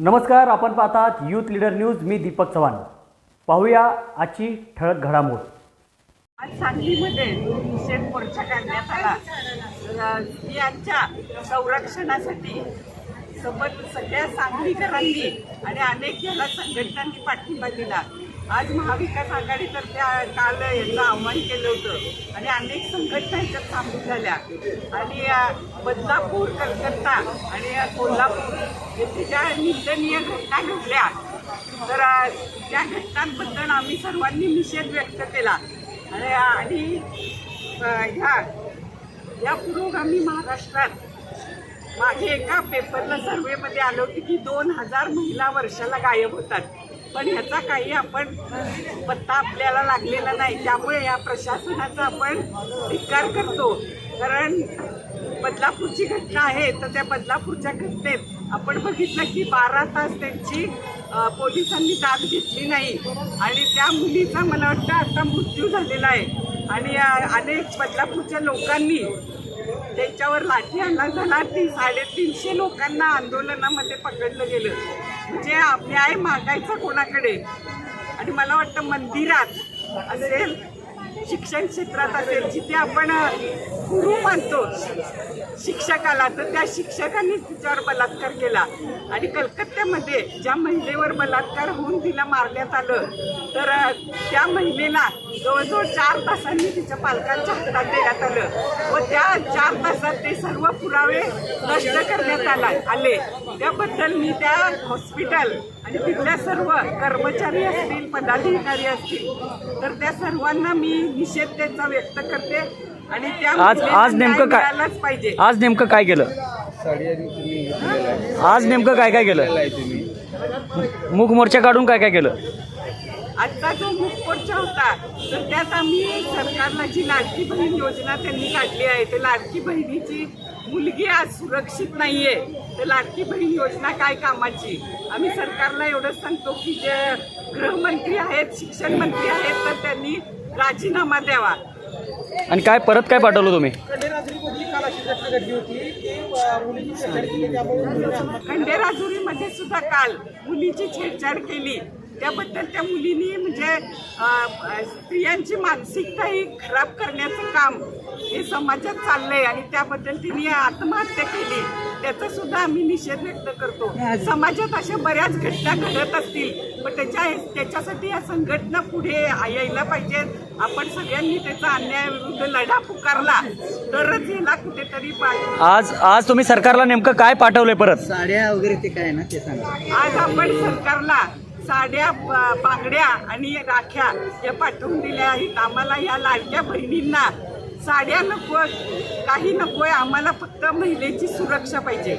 नमस्कार आपण पाहतात यूथ लीडर न्यूज मी दीपक चव्हाण. पाहूया आजची ठळक घडामोड. आज सांगलीमध्ये निषेध मोर्चा काढण्यात आला. अ, स्त्रियांच्या संरक्षणासाठी सोबत सगळ्या सांगलीकरांनी आणि अनेक याला संघटनांनी पाठिंबा दिला. आज महाविकास आघाडीतर्फे काल यांचं आव्हान केलं होतं आणि अनेक संघटना याच्यात सामील झाल्या. आणि बदलापूर कलकत्ता आणि कोल्हापूर येथे ज्या निंदनीय घटना घडल्या तर त्या घटनांबद्दल आम्ही सर्वांनी निषेध व्यक्त केला. आणि आणि ह्या या पुरोगामी महाराष्ट्रात मागे एका पेपरला सर्वेमध्ये आलं होतं की दोन हजार महिला वर्षाला गायब होतात. पण ह्याचा काही आपण पत्ता आपल्याला लागलेला नाही. त्यामुळे या प्रशासनाचा आपण धिक्कार करतो. कारण बदलापूरची घटना आहे तर त्या बदलापूरच्या घटनेत आपण बघितलं की बारा तास त्यांची पोलिसांनी दाद घेतली नाही. आणि त्या मुलीचा मला वाटतं आता मृत्यू झालेला आहे. आणि अनेक बदलापूरच्या लोकांनी त्यांच्यावर लाठी हल्ला झाला. ती साडेतीनशे लोकांना आंदोलनामध्ये पकडलं गेलं. जे न्याय मागायचा कोणाकडे? आणि मला वाटतं मंदिरात असेल शिक्षण क्षेत्रात असेल जिथे आपण गुरु मानतो शिक्षकाला तर त्या शिक्षकांनी तिच्यावर बलात्कार केला. आणि कलकत्त्यामध्ये ज्या महिलेवर बलात्कार होऊन तिला मारण्यात आलं तर त्या महिलेला जवळजवळ चार तासांनी तिच्या पालकांच्या हातात देण्यात आलं. व त्या चार तासात ते सर्व पुरावे नष्ट करण्यात आला आले. त्याबद्दल मी त्या हॉस्पिटल आणि तिथल्या सर्व कर्मचारी असतील पदाधिकारी असतील तर त्या सर्वांना मी निषेध त्याचा व्यक्त करते आणि त्या आज आज नेमकं काय पाहिजे. आज नेमकं काय केलं? आज नेमकं काय काय केलं? मूक मोर्चा काढून काय काय केलं? आजचा जो मुखमोर्चा होता तर त्यात आम्ही सरकारला जी लाडकी बहीण योजना त्यांनी काढली आहे ते लाडकी बहिणीची मुलगी आज सुरक्षित नाहीये. तर लाडकी बहीण योजना काय कामाची? आम्ही सरकारला एवढंच सांगतो की जे गृहमंत्री आहेत शिक्षण मंत्री आहेत तर त्यांनी राजीनामा द्यावा. आणि काय परत काय पाठवलं तुम्ही? खंडेराजुरीमध्ये सुद्धा काल मुलीची छेडछाड केली. त्याबद्दल त्या मुलीनी म्हणजे स्त्रियांची मानसिकता ही खराब करण्याचं काम हे समाजात चाललंय आणि त्याबद्दल तिने आत्महत्या केली त्याचा सुद्धा आम्ही निषेध व्यक्त करतो. समाजात अशा बऱ्याच घटना घडत असतील पण त्याच्या त्याच्यासाठी या संघटना पुढे यायला पाहिजेत आपण सगळ्यांनी त्याचा अन्यायाविरुद्ध लढा पुकारला तरच याला कुठेतरी आज आज तुम्ही सरकारला नेमकं काय पाठवलंय परत? साड्या वगैरे ते काय ना ते सांगा. आज आपण सरकारला साड्या बांगड्या आणि राख्या या पाठवून दिल्या आहेत. आम्हाला या लाडक्या बहिणींना साड्या नको काही नकोय. आम्हाला फक्त महिलेची सुरक्षा पाहिजे.